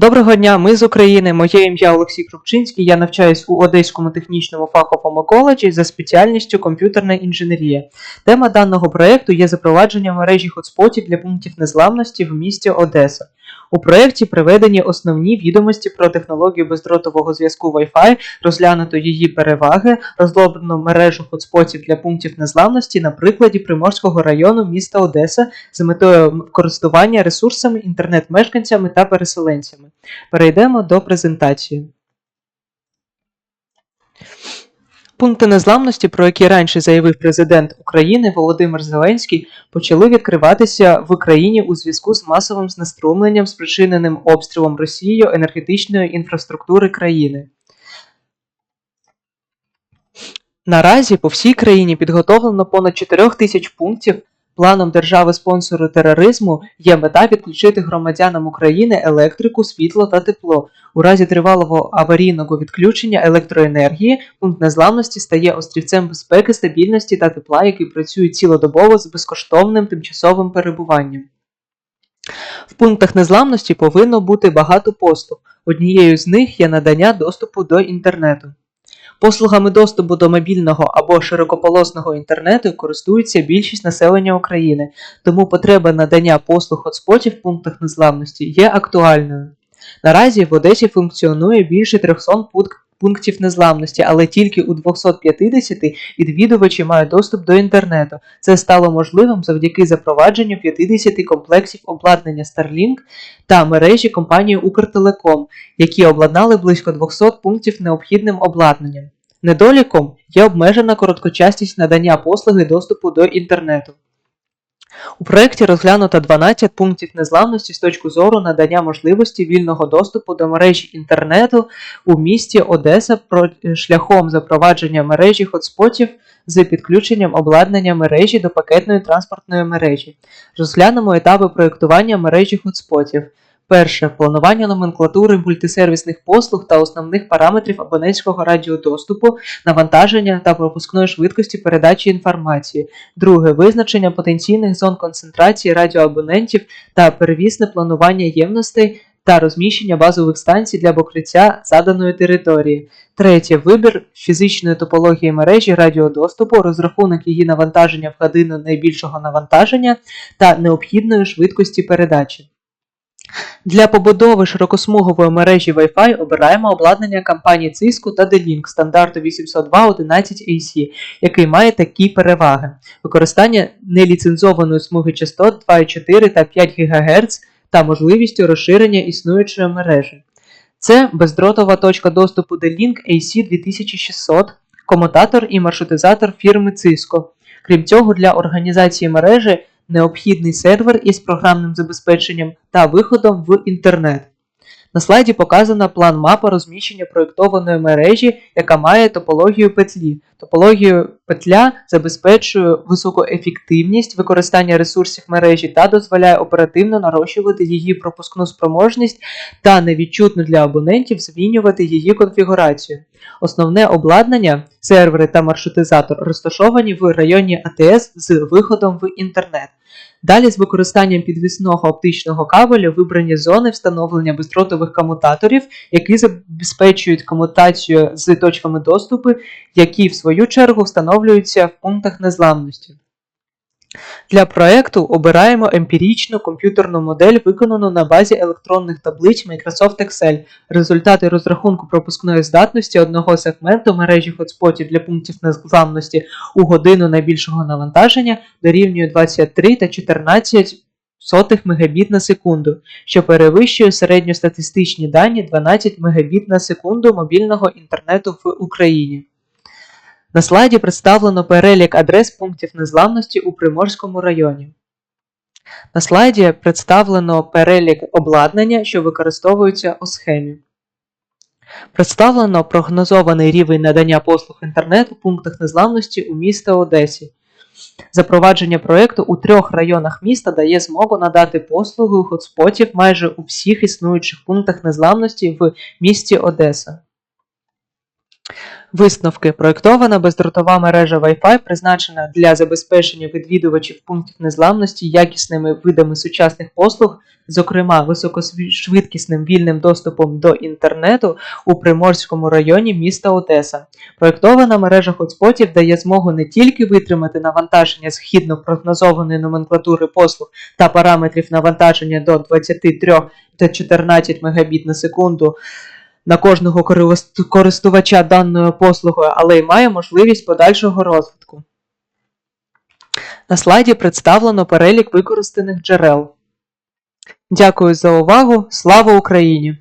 Доброго дня, ми з України. Моє ім'я Олексій Крупчинський. Я навчаюсь у Одеському технічному фаховому коледжі за спеціальністю комп'ютерна інженерія. Тема даного проєкту є запровадження мережі хотспотів для пунктів незламності в місті Одеса. У проєкті приведені основні відомості про технологію бездротового зв'язку Wi-Fi, розглянуто її переваги, розроблено мережу хотспотів для пунктів незламності на прикладі Приморського району міста Одеса з метою користування ресурсами інтернет-мешканцями та переселенцями. Перейдемо до презентації. Пункти незламності, про які раніше заявив президент України Володимир Зеленський, почали відкриватися в Україні у зв'язку з масовим знеструмленням, спричиненим обстрілом Росією енергетичної інфраструктури країни. Наразі по всій країні підготовлено понад 4 тисяч пунктів. Планом держави-спонсору тероризму є мета відключити громадянам України електрику, світло та тепло. У разі тривалого аварійного відключення електроенергії пункт незламності стає острівцем безпеки, стабільності та тепла, який працює цілодобово з безкоштовним тимчасовим перебуванням. В пунктах незламності повинно бути багато послуг. Однією з них є надання доступу до інтернету. Послугами доступу до мобільного або широкополосного інтернету користується більшість населення України, тому потреба надання послуг хотспотів в пунктах незламності є актуальною. Наразі в Одесі функціонує більше 300 пунк- пунктів незламності, але тільки у 250 відвідувачі мають доступ до інтернету. Це стало можливим завдяки запровадженню 50 комплексів обладнання Starlink та мережі компанії Укртелеком, які обладнали близько 200 пунктів необхідним обладнанням. Недоліком є обмежена короткочасність надання послуги доступу до інтернету. У проєкті розглянуто 12 пунктів незламності з точки зору надання можливості вільного доступу до мережі інтернету у місті Одеса шляхом запровадження мережі хотспотів з підключенням обладнання мережі до пакетної транспортної мережі. Розглянемо етапи проєктування мережі хотспотів. Перше планування номенклатури мультисервісних послуг та основних параметрів абонентського радіодоступу, навантаження та пропускної швидкості передачі інформації. Друге визначення потенційних зон концентрації радіоабонентів та первісне планування ємностей та розміщення базових станцій для покриття заданої території. Третє вибір фізичної топології мережі радіодоступу, розрахунок її навантаження в годину найбільшого навантаження та необхідної швидкості передачі. Для побудови широкосмугової мережі Wi-Fi обираємо обладнання компанії Cisco та D-Link стандарту 802.11ac, який має такі переваги: використання неліцензованої смуги частот 2,4 та 5 ГГц та можливістю розширення існуючої мережі. Це бездротова точка доступу D-Link AC 2600, комутатор і маршрутизатор фірми Cisco. Крім цього, для організації мережі необхідний сервер із програмним забезпеченням та виходом в інтернет. На слайді показана план мапа розміщення проєктованої мережі, яка має топологію петлі. Топологію петля забезпечує високу ефективність використання ресурсів мережі та дозволяє оперативно нарощувати її пропускну спроможність та невідчутно для абонентів змінювати її конфігурацію. Основне обладнання, сервери та маршрутизатор розташовані в районі АТС з виходом в інтернет. Далі з використанням підвісного оптичного кабелю вибрані зони встановлення бездротових комутаторів, які забезпечують комутацію з точками доступу, які в свою чергу встановлюються в пунктах незламності. Для проекту обираємо емпіричну комп'ютерну модель, виконану на базі електронних таблиць Microsoft Excel. Результати розрахунку пропускної здатності одного сегменту мережі хотспотів для пунктів незламності у годину найбільшого навантаження дорівнює 23 та 14 сотих Мбіт на секунду, що перевищує середньостатистичні дані 12 Мбіт на секунду мобільного інтернету в Україні. На слайді представлено перелік адрес пунктів незламності у Приморському районі. На слайді представлено перелік обладнання, що використовується у схемі. Представлено прогнозований рівень надання послуг інтернету в пунктах незламності у міста Одесі. Запровадження проєкту у трьох районах міста дає змогу надати послуги хотспотів майже у всіх існуючих пунктах незламності в місті Одеса. Висновки. Проєктована бездротова мережа Wi-Fi призначена для забезпечення відвідувачів пунктів незламності якісними видами сучасних послуг, зокрема високошвидкісним вільним доступом до інтернету у Приморському районі міста Одеса. Проєктована мережа хотспотів дає змогу не тільки витримати навантаження згідно прогнозованої номенклатури послуг та параметрів навантаження до 23 та 14 Мбіт на секунду на кожного користувача даною послугою, але й має можливість подальшого розвитку. На слайді представлено перелік використаних джерел. Дякую за увагу. Слава Україні!